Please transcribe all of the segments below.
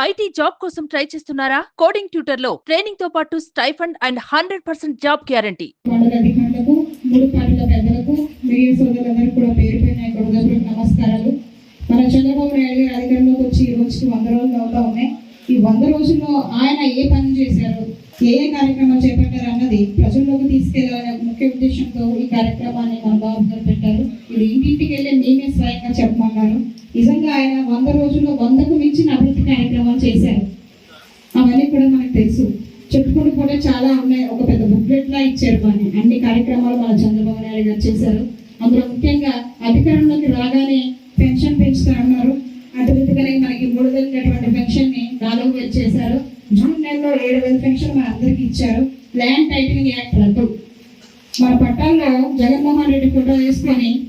IT job కోసం try చేస్తున్నారా? Coding ట్యూటర్లో ట్రైనింగ్తో పాటు stipend and hundred percent job guarantee. నమస్కారాలు. మన చంద్రబాబు నాయుడు గారు అధికారంలోకి వచ్చి ఈ రోజుకి వంద రోజులు అవుతా ఉన్నాయి. ఈ వంద రోజుల్లో ఆయన ఏ పని చేశారు? ఏ ఏ కార్యక్రమాలు చేపట్టారు అన్నది ప్రజల్లోకి తీసుకెళ్ళాలనే ముఖ్య ఉద్దేశంతో ఈ కార్యక్రమాన్ని మన బాబు గారు పెట్టారు. ఇది ఇంటింటికి వెళ్ళి మేమే స్వయంగా చెప్పమన్నారు. నిజంగా ఆయన వంద రోజుల్లో వందకు మించిన అభివృద్ధి కార్యక్రమాలు చేశారు. అవన్నీ కూడా మనకు తెలుసు. చెప్పుకుంటూ కూడా చాలా ఉన్నాయి. ఒక పెద్ద బుక్లెట్ లా ఇచ్చారు మన. అన్ని కార్యక్రమాలు మన చంద్రబాబు నాయుడు గారు చేశారు. అందులో ముఖ్యంగా అధికారంలోకి రాగానే పెన్షన్ పెంచుతారన్నారు అదేవిధంగానే మనకి మూడు వేలు ఉన్నటువంటి పెన్షన్ని నాలుగు వేలు చేశారు. జూన్ నెలలో ఏడు వేల పెన్షన్ మన అందరికి ఇచ్చారు. ల్యాండ్ టైటిలింగ్ యాక్ట్ రద్దు. మన పట్టాల్లో జగన్మోహన్ రెడ్డి ఫోటో వేసుకొని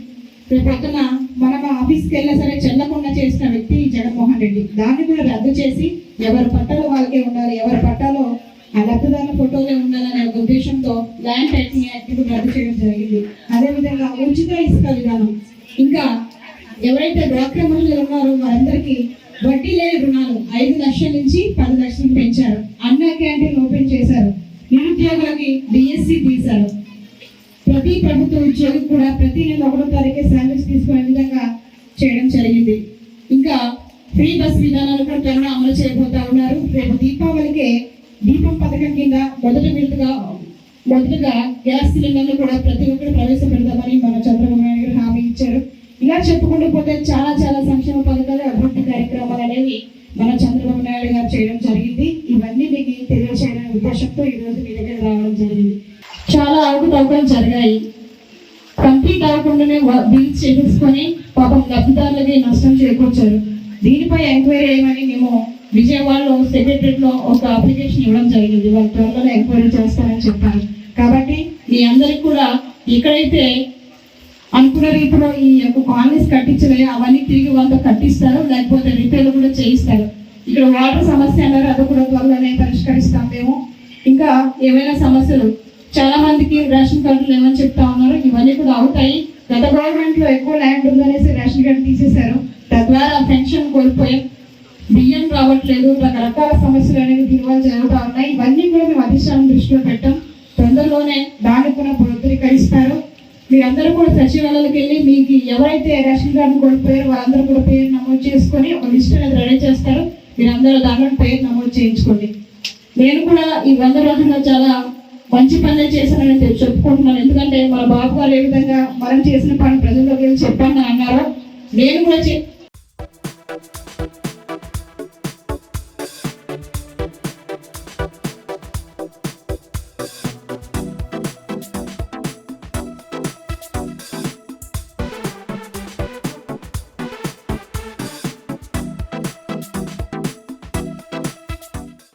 రేపు పొద్దున మనం ఆఫీస్కి వెళ్ళా సరే చెల్లకుండా చేసిన వ్యక్తి జగన్మోహన్ రెడ్డి. దాన్ని కూడా రద్దు చేసి ఎవరి పట్టాలు వాళ్ళకే ఉండాలి ఎవరి పట్టాలో ఆ లబ్ధిదారుల ఫోటోలే ఉండాలనే ఒక ఉద్దేశంతో ల్యాండ్ టైటింగ్ యాక్ట్ రద్దు చేయడం జరిగింది. అదేవిధంగా ఉచిత ఇసుక విధానం. ఇంకా ఎవరైతే డ్వాక్రా మహిళలు ఉన్నారో వారందరికీ వడ్డీ లేని రుణాలు ఐదు లక్షల నుంచి పది లక్షలు పెంచారు. అన్న క్యాంటీన్ ఓపెన్ చేశారు. నిరుద్యోగులకి డిఎస్సి తీశారు. ప్రతి ప్రభుత్వ ఉద్యోగి కూడా ప్రతి నెల ఒకటో తారీఖే శాలరీస్ తీసుకునే విధంగా చేయడం జరిగింది. ఇంకా ఫ్రీ బస్ విధానాలు కూడా త్వరలో అమలు చేయబోతా ఉన్నారు. రేపు దీపావళికే దీపం పథకం కింద మొదటి విడతగా మొదటగా గ్యాస్ సిలిండర్లు కూడా ప్రతి ఒక్కరు ప్రవేశపెడదామని మన చంద్రబాబు నాయుడు గారు హామీ ఇచ్చారు. ఇలా చెప్పుకుంటూ పోతే చాలా చాలా సంక్షేమ పథకాలు అభివృద్ధి కార్యక్రమాలు అనేవి మన చంద్రబాబు నాయుడు గారు చేయడం జరిగింది. ఇవన్నీ మీకు తెలియజేయడం ఉద్దేశంతో ఈ రోజు మీ దగ్గర రావడం జరిగింది. చాలా అవకతవకలు జరిగాయి. కంప్లీట్ అవ్వకుండానే బిల్స్ చేసేసుకొని పాపం లబ్ధిదారులకి నష్టం చేకూర్చారు. దీనిపై ఎంక్వైరీ చేయమని మేము విజయవాడలో సెక్రటరీలో ఒక అప్లికేషన్ ఇవ్వడం జరిగింది. వాళ్ళు త్వరలోనే ఎంక్వైరీ చేస్తారని చెప్పారు. కాబట్టి మీ అందరికి కూడా ఎక్కడైతే అనుకున్న రీతిలో ఈ యొక్క కాలనీస్ కట్టించలే అవన్నీ తిరిగి వాళ్ళతో కట్టిస్తారు. లేకపోతే రిపేర్లు కూడా చేయిస్తారు. ఇక్కడ వాటర్ సమస్య అన్నారు. అది కూడా త్వరలోనే పరిష్కరిస్తాం మేము. ఇంకా ఏమైనా సమస్యలు చాలా మందికి రేషన్ కార్డులు ఏమని చెప్తా ఉన్నారు. ఇవన్నీ కూడా అవుతాయి గత గవర్నమెంట్లో ఎక్కువ ల్యాండ్ ఉందనేసి రేషన్ కార్డు తీసేశారు. తద్వారా పెన్షన్ కోల్పోయాం బియ్యం రావట్లేదు. రకరకాల సమస్యలు అనేవి దీనివల్ల జరుగుతూ ఉన్నాయి. ఇవన్నీ కూడా మేము అధిష్టానం దృష్టిలో పెట్టాం. తొందరలోనే దాన్ని కూడా పునరుద్ధరీకరిస్తారు మీరందరూ కూడా సచివాలయాలకు వెళ్ళి మీకు ఎవరైతే రేషన్ కార్డు కోల్పోయారో వాళ్ళందరూ కూడా పేరు నమోదు చేసుకొని ఒక లిస్ట్ అనేది రెడీ చేస్తారు. మీరందరూ దాంట్లో పేరు నమోదు చేయించుకోండి. నేను కూడా ఈ వంద రోజుల్లో చాలా మంచి పనులు చేశానని చెప్పుకుంటున్నాను. ఎందుకంటే మన బాబు గారు ఏ విధంగా మనం చేసిన పని ప్రజల్లోకి వెళ్ళి చెప్పాను అన్నారో. నేను కూడా